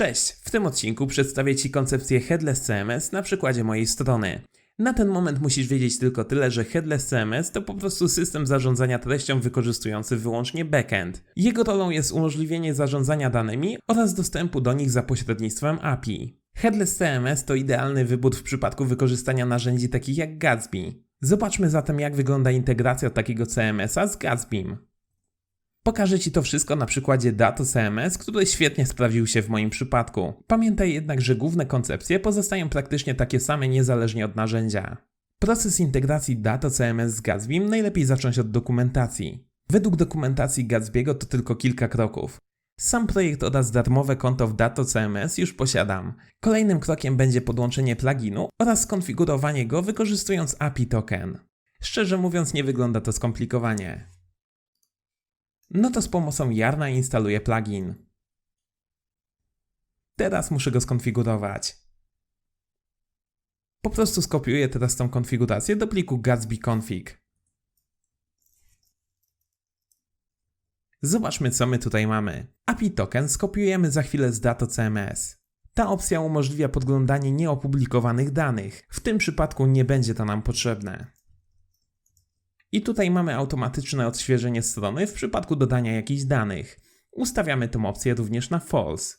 Cześć! W tym odcinku przedstawię Ci koncepcję Headless CMS na przykładzie mojej strony. Na ten moment musisz wiedzieć tylko tyle, że Headless CMS to po prostu system zarządzania treścią wykorzystujący wyłącznie backend. Jego rolą jest umożliwienie zarządzania danymi oraz dostępu do nich za pośrednictwem API. Headless CMS to idealny wybór w przypadku wykorzystania narzędzi takich jak Gatsby. Zobaczmy zatem jak wygląda integracja takiego CMS-a z Gatsbym. Pokażę Ci to wszystko na przykładzie Dato CMS, który świetnie sprawdził się w moim przypadku. Pamiętaj jednak, że główne koncepcje pozostają praktycznie takie same niezależnie od narzędzia. Proces integracji Dato CMS z Gatsbym najlepiej zacząć od dokumentacji. Według dokumentacji Gatsby'ego to tylko kilka kroków. Sam projekt oraz darmowe konto w Dato CMS już posiadam. Kolejnym krokiem będzie podłączenie pluginu oraz skonfigurowanie go wykorzystując API token. Szczerze mówiąc nie wygląda to skomplikowanie. No to z pomocą Jarna instaluję plugin. Teraz muszę go skonfigurować. Po prostu skopiuję teraz tą konfigurację do pliku Gatsby config. Zobaczmy co my tutaj mamy. API token skopiujemy za chwilę z Dato CMS. Ta opcja umożliwia podglądanie nieopublikowanych danych. W tym przypadku nie będzie to nam potrzebne. I tutaj mamy automatyczne odświeżenie strony w przypadku dodania jakichś danych. Ustawiamy tę opcję również na false.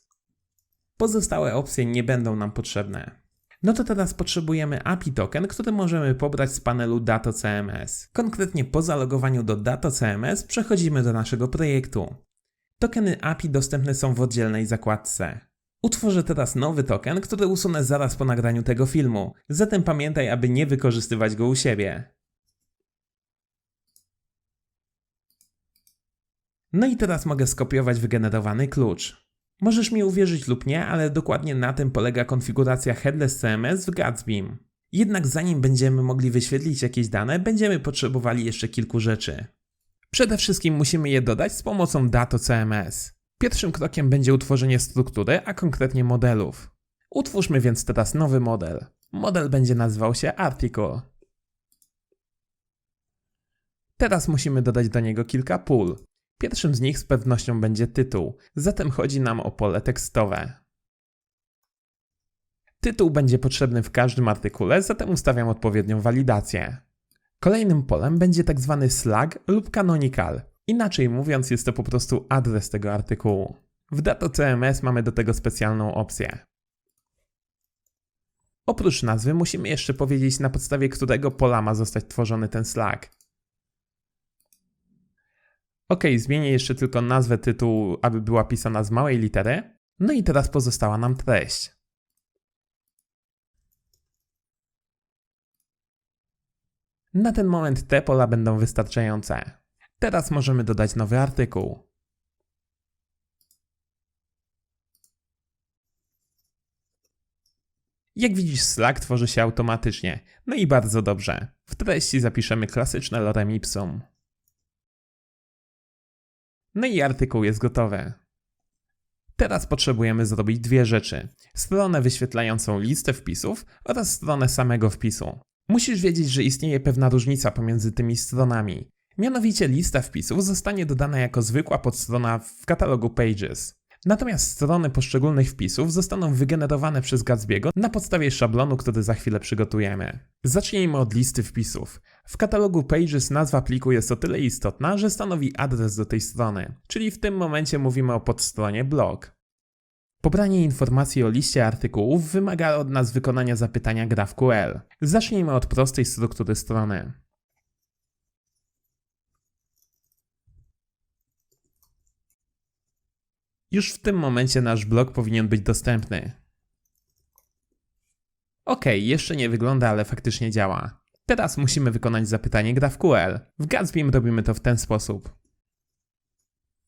Pozostałe opcje nie będą nam potrzebne. No to teraz potrzebujemy API token, który możemy pobrać z panelu Dato CMS. Konkretnie po zalogowaniu do Dato CMS przechodzimy do naszego projektu. Tokeny API dostępne są w oddzielnej zakładce. Utworzę teraz nowy token, który usunę zaraz po nagraniu tego filmu, zatem pamiętaj, aby nie wykorzystywać go u siebie. No i teraz mogę skopiować wygenerowany klucz. Możesz mi uwierzyć lub nie, ale dokładnie na tym polega konfiguracja Headless CMS w Gatsbym. Jednak zanim będziemy mogli wyświetlić jakieś dane, będziemy potrzebowali jeszcze kilku rzeczy. Przede wszystkim musimy je dodać z pomocą Dato CMS. Pierwszym krokiem będzie utworzenie struktury, a konkretnie modelów. Utwórzmy więc teraz nowy model. Model będzie nazywał się Article. Teraz musimy dodać do niego kilka pól. Pierwszym z nich z pewnością będzie tytuł, zatem chodzi nam o pole tekstowe. Tytuł będzie potrzebny w każdym artykule, zatem ustawiam odpowiednią walidację. Kolejnym polem będzie tak zwany slug lub canonical. Inaczej mówiąc, jest to po prostu adres tego artykułu. W Dato CMS mamy do tego specjalną opcję. Oprócz nazwy musimy jeszcze powiedzieć na podstawie którego pola ma zostać tworzony ten slug. Ok, zmienię jeszcze tylko nazwę tytułu, aby była pisana z małej litery. No i teraz pozostała nam treść. Na ten moment te pola będą wystarczające. Teraz możemy dodać nowy artykuł. Jak widzisz, Slack tworzy się automatycznie. No i bardzo dobrze. W treści zapiszemy klasyczne lorem ipsum. No i artykuł jest gotowy. Teraz potrzebujemy zrobić dwie rzeczy: stronę wyświetlającą listę wpisów oraz stronę samego wpisu. Musisz wiedzieć, że istnieje pewna różnica pomiędzy tymi stronami. Mianowicie lista wpisów zostanie dodana jako zwykła podstrona w katalogu Pages. Natomiast strony poszczególnych wpisów zostaną wygenerowane przez Gatsby'ego na podstawie szablonu, który za chwilę przygotujemy. Zacznijmy od listy wpisów. W katalogu Pages nazwa pliku jest o tyle istotna, że stanowi adres do tej strony, czyli w tym momencie mówimy o podstronie blog. Pobranie informacji o liście artykułów wymaga od nas wykonania zapytania GraphQL. Zacznijmy od prostej struktury strony. Już w tym momencie nasz blog powinien być dostępny. Ok, jeszcze nie wygląda, ale faktycznie działa. Teraz musimy wykonać zapytanie GraphQL. W Gatsbym robimy to w ten sposób.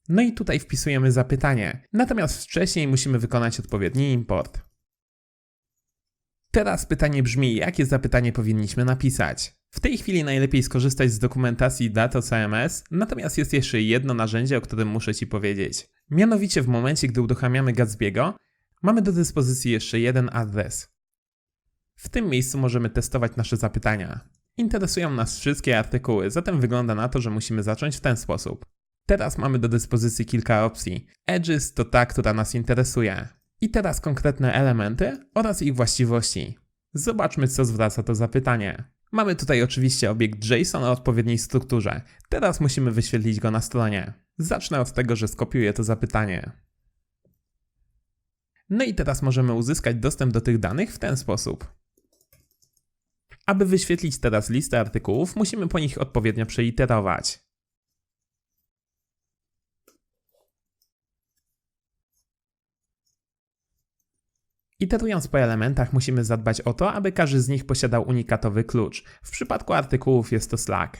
No i tutaj wpisujemy zapytanie, natomiast wcześniej musimy wykonać odpowiedni import. Teraz pytanie brzmi, jakie zapytanie powinniśmy napisać. W tej chwili najlepiej skorzystać z dokumentacji Dato CMS, natomiast jest jeszcze jedno narzędzie, o którym muszę Ci powiedzieć. Mianowicie w momencie, gdy uruchamiamy Gatsby'ego, mamy do dyspozycji jeszcze jeden adres. W tym miejscu możemy testować nasze zapytania. Interesują nas wszystkie artykuły, zatem wygląda na to, że musimy zacząć w ten sposób. Teraz mamy do dyspozycji kilka opcji. Edges to ta, która nas interesuje. I teraz konkretne elementy oraz ich właściwości. Zobaczmy, co zwraca to zapytanie. Mamy tutaj oczywiście obiekt JSON o odpowiedniej strukturze. Teraz musimy wyświetlić go na stronie. Zacznę od tego, że skopiuję to zapytanie. No i teraz możemy uzyskać dostęp do tych danych w ten sposób. Aby wyświetlić teraz listę artykułów, musimy po nich odpowiednio przeiterować. Iterując po elementach, musimy zadbać o to, aby każdy z nich posiadał unikatowy klucz. W przypadku artykułów jest to Slack.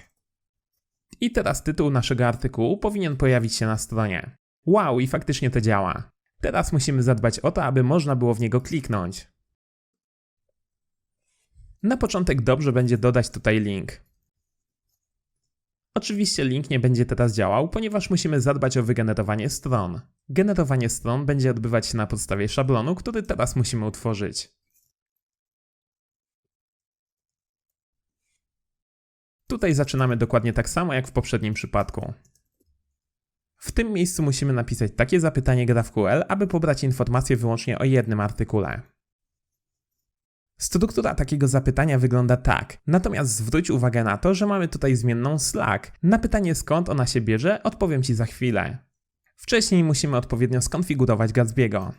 I teraz tytuł naszego artykułu powinien pojawić się na stronie. Wow, i faktycznie to działa. Teraz musimy zadbać o to, aby można było w niego kliknąć. Na początek dobrze będzie dodać tutaj link. Oczywiście link nie będzie teraz działał, ponieważ musimy zadbać o wygenerowanie stron. Generowanie stron będzie odbywać się na podstawie szablonu, który teraz musimy utworzyć. Tutaj zaczynamy dokładnie tak samo jak w poprzednim przypadku. W tym miejscu musimy napisać takie zapytanie GraphQL, aby pobrać informacje wyłącznie o jednym artykule. Struktura takiego zapytania wygląda tak, natomiast zwróć uwagę na to, że mamy tutaj zmienną Slack. Na pytanie skąd ona się bierze odpowiem Ci za chwilę. Wcześniej musimy odpowiednio skonfigurować Gatsby'ego.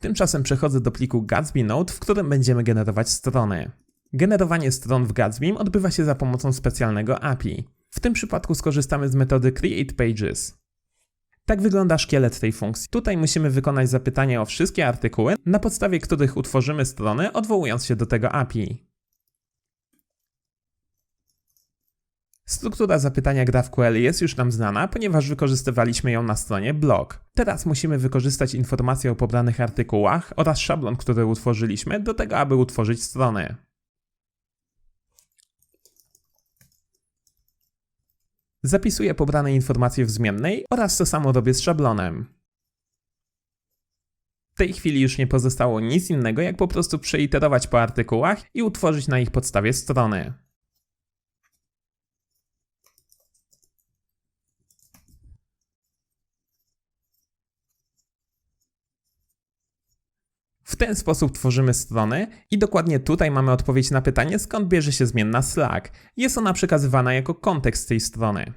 Tymczasem przechodzę do pliku Gatsby Node, w którym będziemy generować strony. Generowanie stron w Gatsbym odbywa się za pomocą specjalnego API. W tym przypadku skorzystamy z metody CreatePages. Tak wygląda szkielet tej funkcji. Tutaj musimy wykonać zapytanie o wszystkie artykuły, na podstawie których utworzymy strony, odwołując się do tego API. Struktura zapytania GraphQL jest już nam znana, ponieważ wykorzystywaliśmy ją na stronie blog. Teraz musimy wykorzystać informacje o pobranych artykułach oraz szablon, który utworzyliśmy, do tego, aby utworzyć strony. Zapisuję pobrane informacje w zmiennej oraz to samo robię z szablonem. W tej chwili już nie pozostało nic innego, jak po prostu przeiterować po artykułach i utworzyć na ich podstawie strony. W ten sposób tworzymy strony i dokładnie tutaj mamy odpowiedź na pytanie, skąd bierze się zmienna Slack. Jest ona przekazywana jako kontekst tej strony.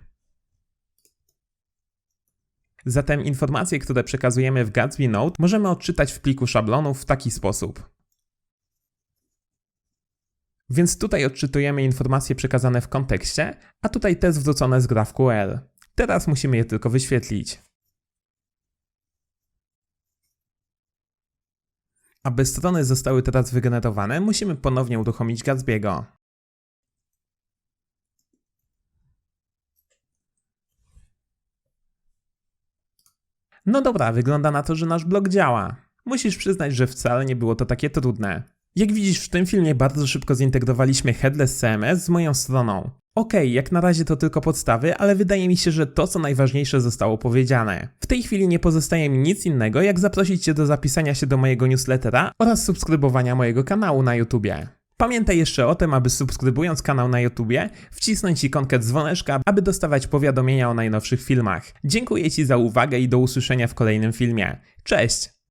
Zatem informacje, które przekazujemy w Gatsby Node, możemy odczytać w pliku szablonów w taki sposób. Więc tutaj odczytujemy informacje przekazane w kontekście, a tutaj te zwrócone z GraphQL. Teraz musimy je tylko wyświetlić. Aby strony zostały teraz wygenerowane, musimy ponownie uruchomić Gatsby'ego. No dobra, wygląda na to, że nasz blog działa. Musisz przyznać, że wcale nie było to takie trudne. Jak widzisz, w tym filmie bardzo szybko zintegrowaliśmy Headless CMS z moją stroną. Okej, okay, jak na razie to tylko podstawy, ale wydaje mi się, że to co najważniejsze zostało powiedziane. W tej chwili nie pozostaje mi nic innego, jak zaprosić Cię do zapisania się do mojego newslettera oraz subskrybowania mojego kanału na YouTubie. Pamiętaj jeszcze o tym, aby subskrybując kanał na YouTubie, wcisnąć ikonkę dzwoneczka, aby dostawać powiadomienia o najnowszych filmach. Dziękuję Ci za uwagę i do usłyszenia w kolejnym filmie. Cześć!